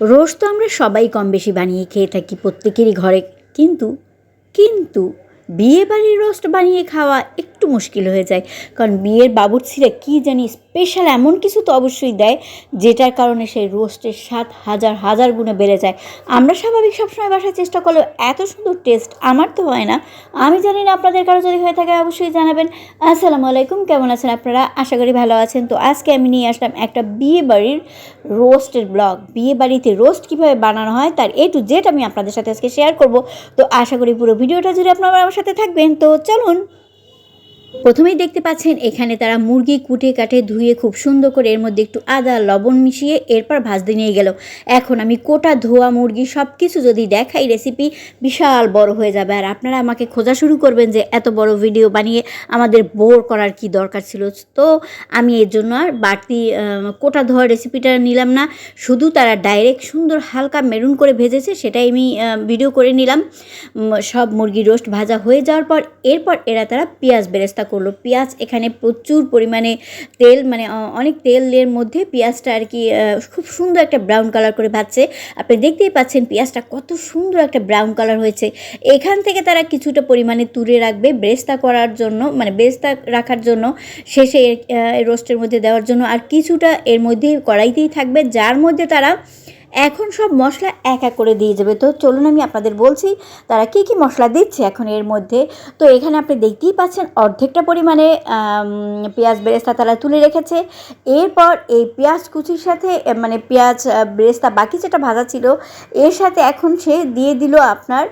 Roast তো আমরা সবাই কম বেশি বানিয়ে খেয়ে থাকি প্রত্যেকেরই ঘরে। কিন্তু কিন্তু বিয়ে বাড়ির রোস্ট বানিয়ে খাওয়া একটু মুশকিল হয়ে যায়। কারণ বিয়ের বাবুর্চিরা কী জানি স্পেশাল এমন কিছু তো অবশ্যই দেয়, যেটার কারণে সেই রোস্টের স্বাদ হাজার হাজার গুণে বেড়ে যায়। আমরা স্বাভাবিক সবসময় বাসার চেষ্টা করলেও এত সুন্দর টেস্ট আমার তো হয় না। আমি জানি না আপনাদের কারও যদি হয়ে থাকে অবশ্যই জানাবেন। আসসালামু আলাইকুম, কেমন আছেন আপনারা? আশা করি ভালো আছেন। তো আজকে আমি নিয়ে আসলাম একটা বিয়ে বাড়ির রোস্টের ব্লগ বিয়ে বাড়িতে রোস্ট কীভাবে বানানো হয়, তার এ টু জেড আমি আপনাদের সাথে আজকে শেয়ার করব। তো আশা করি পুরো ভিডিওটা জুড়ে আপনারা আমার সাথে থাকবেন, তো চলুন। প্রথমেই দেখতে পাচ্ছেন এখানে তারা মুরগি কুটে কাটে, ধুয়ে খুব সুন্দর করে এর মধ্যে একটু আদা, লবণ মিশিয়ে এরপর ভাজতে নিয়ে গেল। এখন আমি কোটা, ধোয়া, মুরগি সব কিছু যদি দেখাই রেসিপি বিশাল বড় হয়ে যাবে। আর আপনারা আমাকে খোঁজা শুরু করবেন যে এত বড় ভিডিও বানিয়ে আমাদের বোর করার কি দরকার ছিল। তো আমি এর জন্য আর বাড়তি কোটা, ধোয়া রেসিপিটা নিলাম না। শুধু তারা ডাইরেক্ট সুন্দর হালকা মেরুন করে ভেজেছে, সেটাই আমি ভিডিও করে নিলাম। সব মুরগি রোস্ট ভাজা হয়ে যাওয়ার পর, এরপর এরা তারা পেঁয়াজ বেরেস্তা করল। পেঁয়াজ এখানে প্রচুর পরিমাণে তেল মানে অনেক তেলের মধ্যে পেঁয়াজটা আর কি খুব সুন্দর একটা ব্রাউন কালার করে ভাজছে। আপনি দেখতেই পাচ্ছেন পেঁয়াজটা কত সুন্দর একটা ব্রাউন কালার হয়েছে। এখান থেকে তারা কিছুটা পরিমাণে তুলে রাখবে বেরেস্তা করার জন্য মানে বেরেস্তা রাখার জন্য, শেষে রোস্টের মধ্যে দেওয়ার জন্য। আর কিছুটা এর মধ্যে কড়াইতেই থাকবে, যার মধ্যে তারা এখন সব মশলা এক এক করে দিয়ে যাবে। তো চলুন আমি আপনাদের বলছি, তারা কি কি মশলা দিচ্ছে এখন এর মধ্যে। তো এখানে আপনি দেখতেই পাচ্ছেন অর্ধেকটা পরিমাণে পেঁয়াজ বেরেস্তা তারা তুলে রেখেছে। এরপর এই পেঁয়াজ কুচির সাথে মানে পেঁয়াজ বেরেস্তা বাকি যেটা ভাজা ছিল, এর সাথে এখন সে দিয়ে দিল আপনার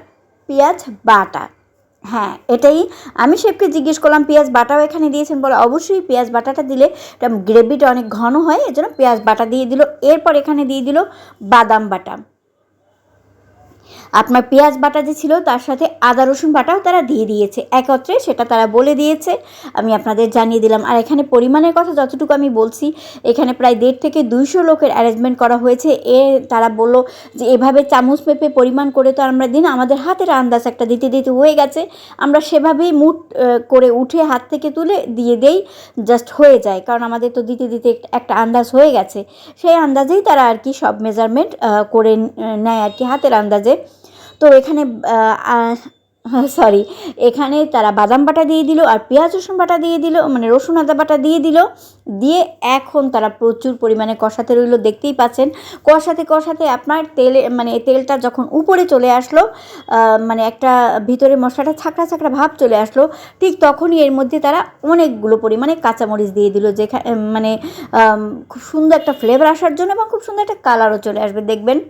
পেঁয়াজ বাটা। হ্যাঁ এটাই। আমি শেফকে জিজ্ঞেস করলাম, পেঁয়াজ বাটাও এখানে দিয়েছেন? বলে, অবশ্যই পেঁয়াজ বাটাটা দিলে গ্রেভিটা অনেক ঘন হয়, এজন্য পেঁয়াজ বাটা দিয়ে দিল। এরপর এখানে দিয়ে দিল বাদাম বাটা। আপনার পেঁয়াজ বাটা যে ছিল, তার সাথে আদা, রসুন বাটাও তারা দিয়ে দিয়েছে। একত্রে সেটা তারা বলে দিয়েছে। আমি আপনাদের জানিয়ে দিলাম। আর এখানে পরিমাণের কথা যতটুকু আমি বলছি, এখানে প্রায় দেড় থেকে দুইশো লোকের অ্যারেঞ্জমেন্ট করা হয়েছে। এ তারা বলল যে, এভাবে চামচ পেপে পরিমাণ করে তো আমরা দিন, আমাদের হাতের আন্দাজ একটা দিতে দিতে হয়ে গেছে। আমরা সেভাবেই মুট করে উঠে হাত থেকে তুলে দিয়ে দেই জাস্ট হয়ে যায়। কারণ আমাদের তো দিতে দিতে একটা আন্দাজ হয়ে গেছে। সেই আন্দাজেই তারা আর কি সব মেজারমেন্ট করে নেয় আর কি হাতের আন্দাজে। তো এখানে সরি, এখানে তারা বাদাম বাটা দিয়ে দিল আর পেঁয়াজ, রসুন বাটা দিয়ে দিল মানে রসুন আদা বাটা দিয়ে দিল। দিয়ে এখন তারা প্রচুর পরিমাণে কষাতে রইল, দেখতেই পাচ্ছেন। কষাতে কষাতে আপনার তেলে মানে তেলটা যখন উপরে চলে আসলো মানে একটা ভিতরে মশলাটা ছাকড়া ছাকড়া ভাব চলে আসলো, ঠিক তখনই এর মধ্যে তারা অনেকগুলো পরিমাণে কাঁচামরিচ দিয়ে দিল যেখানে মানে খুব সুন্দর একটা ফ্লেভার আসার জন্য এবং খুব সুন্দর একটা কালারও চলে আসবে, দেখবেন।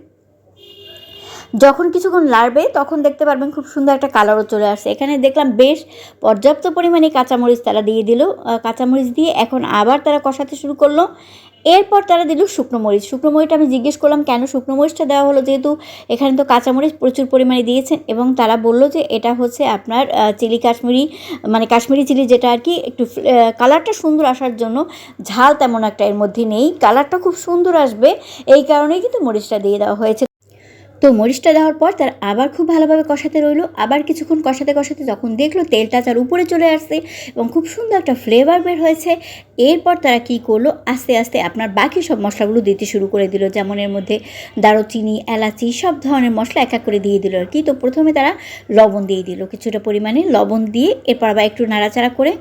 যখন কিছুক্ষণ লাড়বে তখন দেখতে পারবেন খুব সুন্দর একটা কালারও চলে আসছে। এখানে দেখলাম বেশ পর্যাপ্ত পরিমাণে কাঁচামরিচ তারা দিয়ে দিল। কাঁচামরিচ দিয়ে এখন আবার তারা কষাতে শুরু করল। এরপর তারা দিল শুকনো মরিচ। শুকনো মরিচটা আমি জিজ্ঞেস করলাম, কেন শুকনো মরিচটা দেওয়া হলো? যেহেতু এখানে তো কাঁচামরিচ প্রচুর পরিমাণে দিয়েছেন। এবং তারা বলল যে, এটা হচ্ছে আপনার চিলি কাশ্মীরি মানে কাশ্মীরি চিলি যেটা আর কি, একটু কালারটা সুন্দর আসার জন্য ঝাল তেমন একটা এর মধ্যে নেই। কালারটা খুব সুন্দর আসবে। এই কারণেই কিন্তু মরিচটা দিয়ে দেওয়া হয়েছে। তো মরিচটা দেওয়ার পর তার আবার খুব ভালোভাবে কষাতে রইল। আবার কিছুক্ষণ কষাতে কষাতে যখন দেখল তেলটা তার উপরে চলে আসছে এবং খুব সুন্দর একটা ফ্লেভার বের হয়েছে, এরপর তারা কি করল? আস্তে আস্তে আপনার বাকি সব মশলাগুলো দিতে শুরু করে দিল। যেমন এর মধ্যে দারুচিনি, এলাচি সব ধরনের মশলা এক এক করে দিয়ে দিল আর কি। তো প্রথমে তারা লবণ দিয়ে দিল কিছুটা পরিমাণে। লবণ দিয়ে এরপর আবার একটু নাড়াচাড়া করে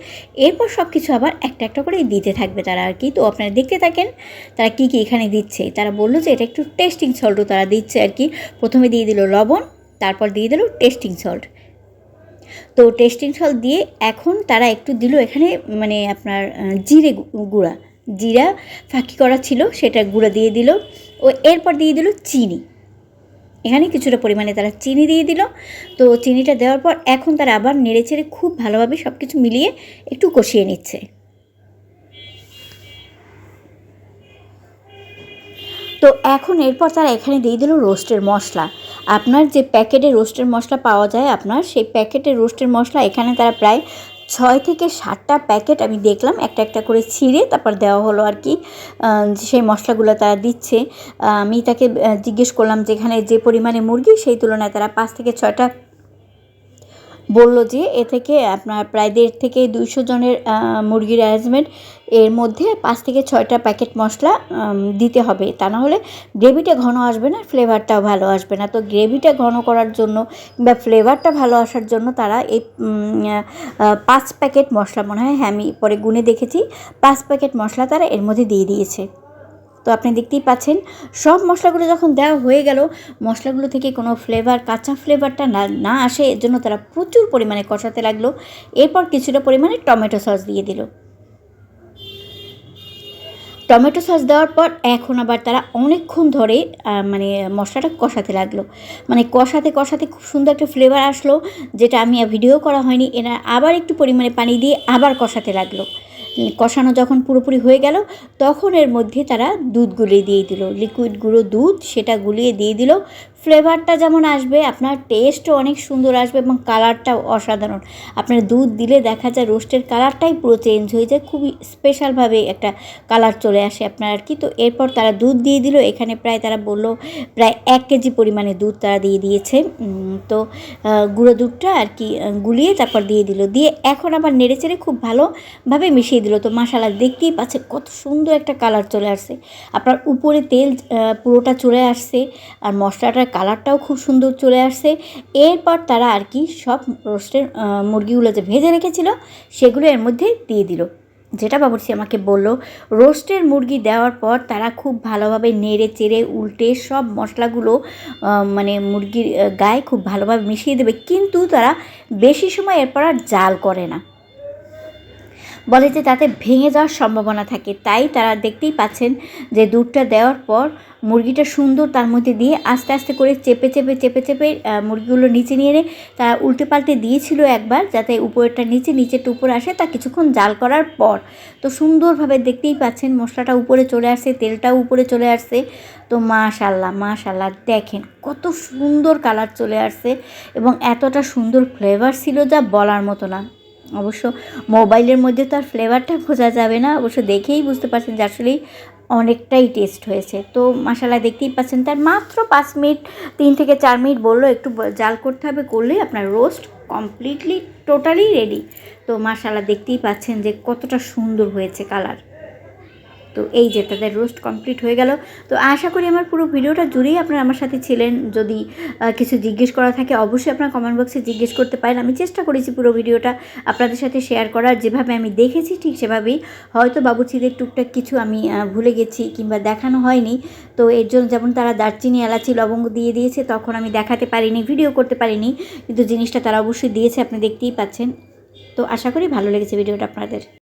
এরপর সব কিছু আবার একটা একটা করে দিতে থাকবে তারা আর কি। তো আপনারা দেখতে থাকেন তারা কি কি এখানে দিচ্ছে। তারা বলল যে এটা একটু টেস্টিং সল্টও তারা দিচ্ছে আর কি। প্রথমে দিয়ে দিল লবণ, তারপর দিয়ে দিল টেস্টিং সল্ট তো টেস্টিং সল্ট দিয়ে এখন তারা একটু দিল এখানে মানে আপনার জিরে গুঁড়া। জিরা ফাঁকি করা ছিল, সেটা গুঁড়া দিয়ে দিল। ও এরপর দিয়ে দিল চিনি। এখানে কিছুটা পরিমাণে তারা চিনি দিয়ে দিল। তো চিনিটা দেওয়ার পর এখন তারা আবার নেড়ে চেড়ে খুব ভালোভাবে সব কিছু মিলিয়ে একটু কষিয়ে নিচ্ছে। তো এখন এরপর তারা এখানে দিয়ে দিল রোস্টের মশলা। আপনার যে প্যাকেটে রোস্টের মশলা পাওয়া যায় আপনার, সেই প্যাকেটে রোস্টের মশলা এখানে তারা প্রায় ছয় থেকে সাতটা প্যাকেট আমি দেখলাম, একটা একটা করে ছিঁড়ে তারপর দেওয়া হলো আর কি সেই মশলাগুলো তারা দিচ্ছে। আমি তাকে জিজ্ঞেস করলাম যেখানে যে পরিমাণে মুরগি, সেই তুলনায় তারা পাঁচ থেকে ছয়টা বলল যে, এ থেকে আপনার প্রায় দেড় থেকে দুইশো জনের মুরগির অ্যারেঞ্জমেন্ট এর মধ্যে পাঁচ থেকে ছয়টা প্যাকেট মশলা দিতে হবে। তা না হলে গ্রেভিটা ঘন আসবে না ফ্লেভারটাও ভালো আসবে না। তো গ্রেভিটা ঘন করার জন্য কিংবা ফ্লেভারটা ভালো আসার জন্য তারা এই পাঁচ প্যাকেট মশলা, মনে হয় হ্যাঁ আমি পরে গুনে দেখেছি, পাঁচ প্যাকেট মশলা তারা এর মধ্যে দিয়ে দিয়েছে। তো আপনি দেখতেই পাচ্ছেন, সব মশলাগুলো যখন দেওয়া হয়ে গেল, মশলাগুলো থেকে কোনো ফ্লেভার কাঁচা ফ্লেভারটা না না আসে, এর জন্য তারা প্রচুর পরিমাণে কষাতে লাগল। এরপর কিছুটা পরিমাণে টমেটো সস দিয়ে দিল। টমেটো সস দেওয়ার পর এখন আবার তারা অনেকক্ষণ ধরে মানে মশলাটা কষাতে লাগল। মানে কষাতে কষাতে খুব সুন্দর একটা ফ্লেভার আসলো, যেটা আমি ভিডিও করা হয়নি। এরা আবার একটু পরিমাণে পানি দিয়ে আবার কষাতে লাগল। কষানো যখন পুরোপুরি হয়ে গেল, তখন এর মধ্যে তারা দুধ গুলিয়ে দিয়ে দিল। লিকুইড গুঁড়ো দুধ, সেটা গুলিয়ে দিয়ে দিল। ফ্লেভারটা যেমন আসবে, আপনার টেস্টও অনেক সুন্দর আসবে এবং কালারটাও অসাধারণ। আপনার দুধ দিলে দেখা যায় রোস্টের কালারটাই পুরো চেঞ্জ হয়ে যায়, খুবই স্পেশালভাবে একটা কালার চলে আসে আপনার আর কি। তো এরপর তারা দুধ দিয়ে দিল, এখানে প্রায় তারা বলল প্রায় এক কেজি পরিমাণে দুধ তারা দিয়ে দিয়েছে। তো গুঁড়ো দুধটা আর কি গুলিয়ে তারপর দিয়ে দিল। দিয়ে এখন আবার নেড়ে চেড়ে খুব ভালোভাবে মিশিয়ে দিল। তো মশালা দেখতেই পাচ্ছে কত সুন্দর একটা কালার চলে আসছে। আপনার উপরে তেল পুরোটা চলে আসছে আর মশলাটার কালারটাও খুব সুন্দর চলে আসছে। এরপর তারা আর কি সব রোস্টের মুরগিগুলো যে ভেজে রেখেছিল, সেগুলো এর মধ্যে দিয়ে দিল। যেটা বাবুর্চি আমাকে বলল, রোস্টের মুরগি দেওয়ার পর তারা খুব ভালোভাবে নেড়ে চেড়ে উল্টে সব মশলাগুলো মানে মুরগির গায়ে খুব ভালোভাবে মিশিয়ে দেবে। কিন্তু তারা বেশি সময় এরপর আর জাল করে না। বলে যে তাতে ভেঙে যাওয়ার সম্ভাবনা থাকে। তাই তারা দেখতেই পাচ্ছেন যে দুধটা দেওয়ার পর মুরগিটা সুন্দর তার মধ্যে দিয়ে আস্তে আস্তে করে চেপে চেপে চেপে চেপে মুরগিগুলো নিচে নিয়ে এনে তারা উল্টে পাল্টে দিয়েছিল একবার যাতে উপরেরটা নিচে, নিচেরটা উপরে আসে তা কিছুক্ষণ জাল করার পর। তো সুন্দরভাবে দেখতেই পাচ্ছেন মশলাটা উপরে চলে আসছে, তেলটাও উপরে চলে আসছে। তো মাশাল্লাহ মাশাল্লাহ, দেখেন কত সুন্দর কালার চলে আসছে এবং এতটা সুন্দর ফ্লেভার ছিল যা বলার মতো না। অবশ্য মোবাইলের মধ্যে তো আর ফ্লেভারটা খোঁজা যাবে না। অবশ্য দেখেই বুঝতে পারছেন যে আসলেই অনেকটাই টেস্ট হয়েছে। তো মশালা দেখতেই পাচ্ছেন, তার মাত্র পাঁচ মিনিট, তিন থেকে চার মিনিট বলল, একটু জাল করতে হবে, করলেই আপনার রোস্ট কমপ্লিটলি টোটালি রেডি তো মশালা দেখতেই পাচ্ছেন যে কতটা সুন্দর হয়েছে কালার তো এই যে তাদের রোস্ট কমপ্লিট হয়ে গেল। তো আশা করি আমার পুরো ভিডিওটা জুড়েই আপনারা আমার সাথে ছিলেন। যদি কিছু জিজ্ঞেস করা থাকে, অবশ্যই আপনারা কমেন্ট বক্সে জিজ্ঞেস করতে পারেন। আমি চেষ্টা করেছি পুরো ভিডিওটা আপনাদের সাথে শেয়ার করার। যেভাবে আমি দেখেছি ঠিক সেভাবেই হয়তো বাবুচিদের টুকটাক কিছু আমি ভুলে গেছি কিংবা দেখানো হয়নি। তো এর জন্য যেমন তারা দারচিনি, এলাচি, লবঙ্গ দিয়ে দিয়েছে, তখন আমি দেখাতে পারিনি ভিডিও করতে পারিনি। কিন্তু জিনিসটা তারা অবশ্যই দিয়েছে, আপনি দেখতেই পাচ্ছেন। তো আশা করি ভালো লেগেছে ভিডিওটা আপনাদের।